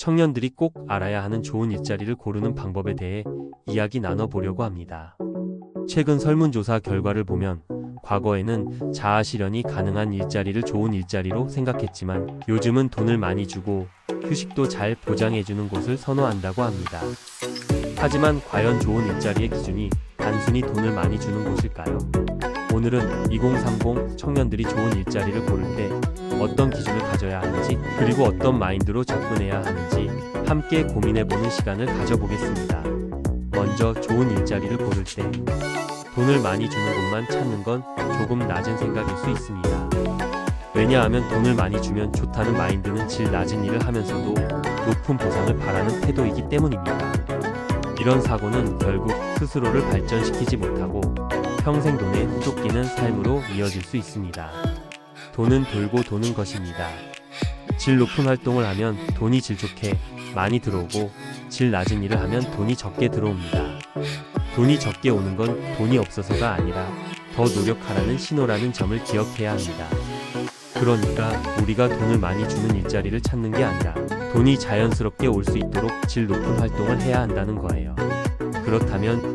청년들이 꼭 알아야 하는 좋은 일자리를 고르는 방법에 대해 이야기 나눠보려고 합니다. 최근 설문조사 결과를 보면 과거에는 자아 실현이 가능한 일자리를 좋은 일자리로 생각했지만 요즘은 돈을 많이 주고 휴식도 잘 보장해주는 곳을 선호한다고 합니다. 하지만 과연 좋은 일자리의 기준이 단순히 돈을 많이 주는 곳일까요? 오늘은 2030 청년들이 좋은 일자리를 고를 때 어떤 기준을 가져야 하는지 그리고 어떤 마인드로 접근해야 하는지 함께 고민해보는 시간을 가져보겠습니다. 먼저 좋은 일자리를 고를 때 돈을 많이 주는 곳만 찾는 건 조금 낮은 생각일 수 있습니다. 왜냐하면 돈을 많이 주면 좋다는 마인드는 질 낮은 일을 하면서도 높은 보상을 바라는 태도이기 때문입니다. 이런 사고는 결국 스스로를 발전시키지 못하고 평생 돈에 쫓기는 삶으로 이어질 수 있습니다. 돈은 돌고 도는 것입니다. 질 높은 활동을 하면 돈이 질 좋게 많이 들어오고 질 낮은 일을 하면 돈이 적게 들어옵니다. 돈이 적게 오는 건 돈이 없어서가 아니라 더 노력하라는 신호라는 점을 기억해야 합니다. 그러니까 우리가 돈을 많이 주는 일자리를 찾는 게 아니라 돈이 자연스럽게 올 수 있도록 질 높은 활동을 해야 한다는 거예요. 그렇다면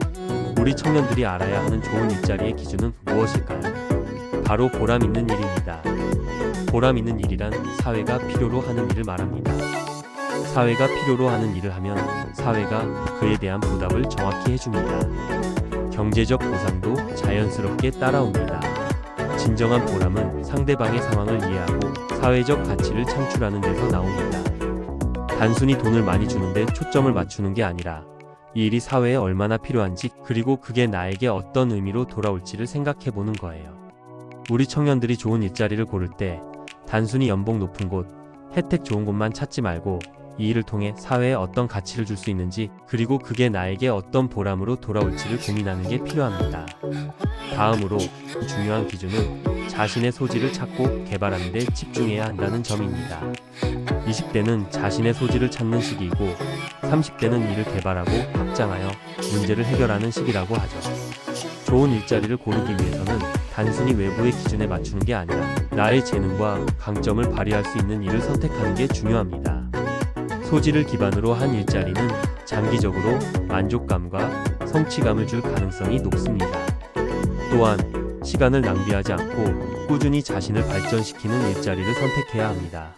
우리 청년들이 알아야 하는 좋은 일자리의 기준은 무엇일까요? 바로 보람 있는 일입니다. 보람 있는 일이란 사회가 필요로 하는 일을 말합니다. 사회가 필요로 하는 일을 하면 사회가 그에 대한 보답을 정확히 해줍니다. 경제적 보상도 자연스럽게 따라옵니다. 진정한 보람은 상대방의 상황을 이해하고 사회적 가치를 창출하는 데서 나옵니다. 단순히 돈을 많이 주는데 초점을 맞추는 게 아니라 이 일이 사회에 얼마나 필요한지 그리고 그게 나에게 어떤 의미로 돌아올지를 생각해 보는 거예요. 우리 청년들이 좋은 일자리를 고를 때 단순히 연봉 높은 곳, 혜택 좋은 곳만 찾지 말고 이 일을 통해 사회에 어떤 가치를 줄 수 있는지 그리고 그게 나에게 어떤 보람으로 돌아올지를 고민하는 게 필요합니다. 다음으로 중요한 기준은 자신의 소질을 찾고 개발하는 데 집중해야 한다는 점입니다. 20대는 자신의 소질을 찾는 시기이고 30대는 이를 개발하고 확장하여 문제를 해결하는 시기라고 하죠. 좋은 일자리를 고르기 위해서는 단순히 외부의 기준에 맞추는 게 아니라 나의 재능과 강점을 발휘할 수 있는 일을 선택하는 게 중요합니다. 소질을 기반으로 한 일자리는 장기적으로 만족감과 성취감을 줄 가능성이 높습니다. 또한 시간을 낭비하지 않고 꾸준히 자신을 발전시키는 일자리를 선택해야 합니다.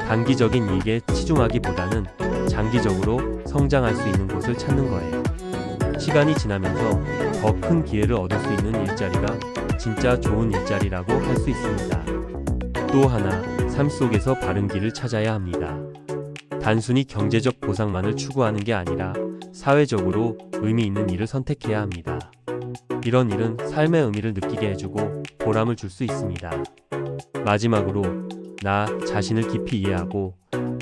단기적인 이익에 치중하기보다는 장기적으로 성장할 수 있는 곳을 찾는 거예요. 시간이 지나면서 더 큰 기회를 얻을 수 있는 일자리가 진짜 좋은 일자리라고 할 수 있습니다. 또 하나, 삶 속에서 바른 길을 찾아야 합니다. 단순히 경제적 보상만을 추구하는 게 아니라 사회적으로 의미 있는 일을 선택해야 합니다. 이런 일은 삶의 의미를 느끼게 해주고 보람을 줄 수 있습니다. 마지막으로 나 자신을 깊이 이해하고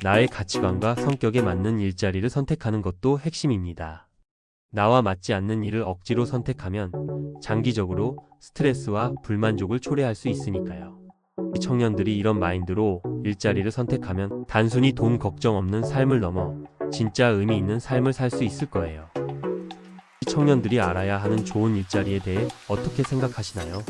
나의 가치관과 성격에 맞는 일자리를 선택하는 것도 핵심입니다. 나와 맞지 않는 일을 억지로 선택하면 장기적으로 스트레스와 불만족을 초래할 수 있으니까요. 청년들이 이런 마인드로 일자리를 선택하면 단순히 돈 걱정 없는 삶을 넘어 진짜 의미 있는 삶을 살 수 있을 거예요. 청년들이 알아야 하는 좋은 일자리에 대해 어떻게 생각하시나요?